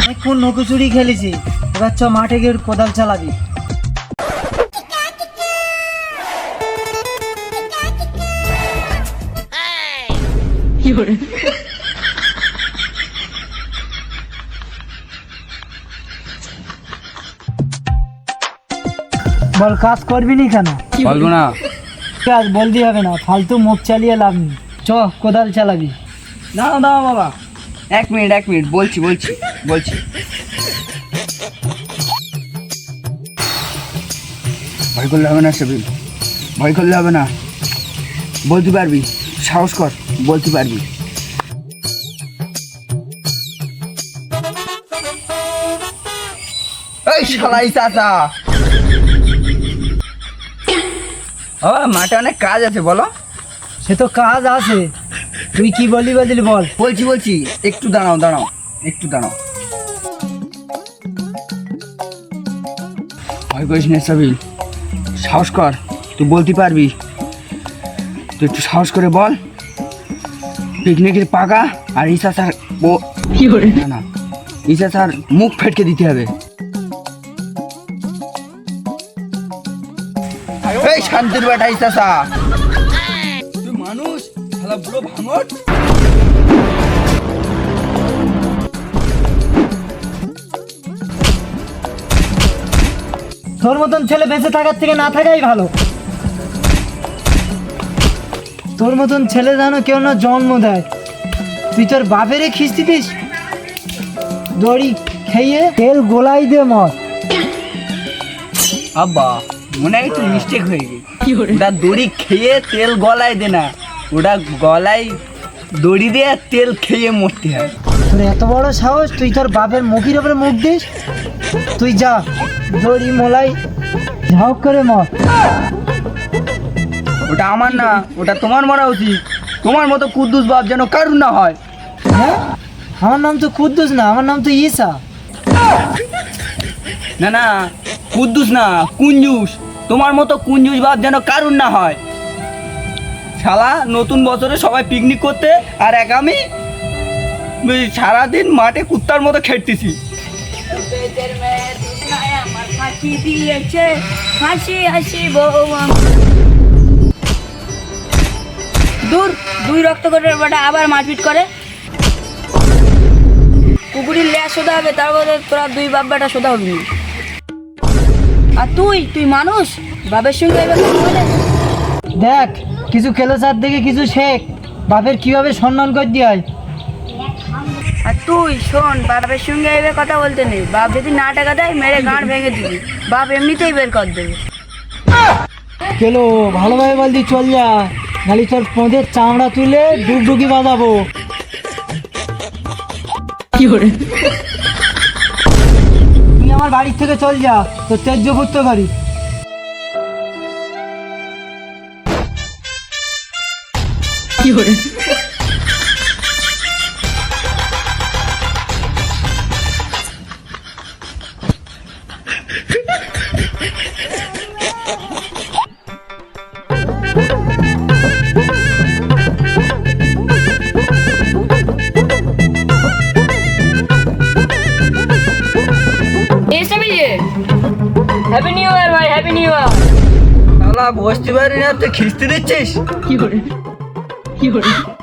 অনেকক্ষণ নকুচুরি খেলেছি। এবার চ মাঠে গিয়ে কোদাল চালাবি। বল কাজ করবি নি কেন? বলব? না। কাজ বলতে হবে না ফালতু মুখ চালিয়ে লাভ নেই। চ কোদাল চালাবি। দাও দাও বাবা। এক মিনিট এক মিনিট, বলছি বলছি বলছি। ভয় করলে হবে না সেবিল ভয় করলে হবে না। বলতে পারবি, সাহস কর, বলতে পারবি। এই চাচা। ও মাঠে অনেক কাজ আছে, বলো। সে তো কাজ আছে। তুই কি বলি বললি বল। বলছি বলছি। একটু দাঁড়াও দাঁড়াও। একটু দাঁড়াও। ভয় করিস না সাবিল। সাহস কর তুই বলতে পারবি। তুই একটু সাহস করে বল। পিকনিকের পাকা আর ঈশা স্যার ও না না। ঈশা স্যার মুখ ফেটকে দিতে হবে। এই শান্তির বেটা ঈশা স্যার। শালা বুড়ো ভাঙট তোর মতন ছেলে বেঁচে থাকার থেকে না থাকাই ভালো। তোর মতন ছেলে যেন কেউ না জন্ম দেয়। তুই তোর বাপেরে খিস্তি দিস? দড়ি খেয়ে তেল গোলাই দে মত আব্বা মনে হয় একটু মিস্টেক হয়ে গেছে। দড়ি খেয়ে তেল গলায় দে না। ওটা গলায় দড়ি দিয়ে তেল খেয়ে মরতে হয়। তোর এত বড় সাহস? তুই তোর বাপের মুখের ওপরে মুখ দিস? তুই যা দড়ি মোলাই ঝাঁক করে মর। ওটা আমার না ওটা তোমার মরা উচিত। তোমার মতো কুদ্দুস বাপ যেন কারুর না হয়। হ্যাঁ? আমার নাম তো কুদ্দুস না আমার নাম তো ঈসা। না না কুদ্দুস না কুঞ্জুস। তোমার মতো কুঞ্জুস বাপ যেন কারুর না হয়। শালা, নতুন বছরে সবাই পিকনিক করতে, আর এক আমি সারাদিন মাঠে কুত্তার মতো খেটতেছি। দূর, দুই রক্ত করে বেটা, আবার মারপিট করে। কুকুরের লেয়া সোদা হবে তারপরে তোরা দুই বাপ বেটা সোদা হবি আর তুই তুই মানুষ? বাপের সঙ্গে এবার? দেখ কিছু খেলো চার দেখে কিছু শেখ। বাপের কীভাবে সম্মান করতে হয়? আর তুই শোন বাপের সঙ্গে এবার কথা বলতে নেই। বাপ যদি না টাকা দেয় মেরে গাঁড় ভেঙে দিবি। বাপ এমনিতেই বের কর দেবে। কেলো ভালোভাবে বলদি চল যা। নালি তোর পোঁদের চামড়া তুলে ডুবডুকি বাজাবো। তুই আমার বাড়ির থেকে চল যা তোর তেজ্য পুত্র বাড়ি। হ্যাপি নিউ ইয়ার ভাই হ্যাপি নিউ ইয়ার শালা বসতে পারি না তুই খিস্তি দিচ্ছিস? 一会儿。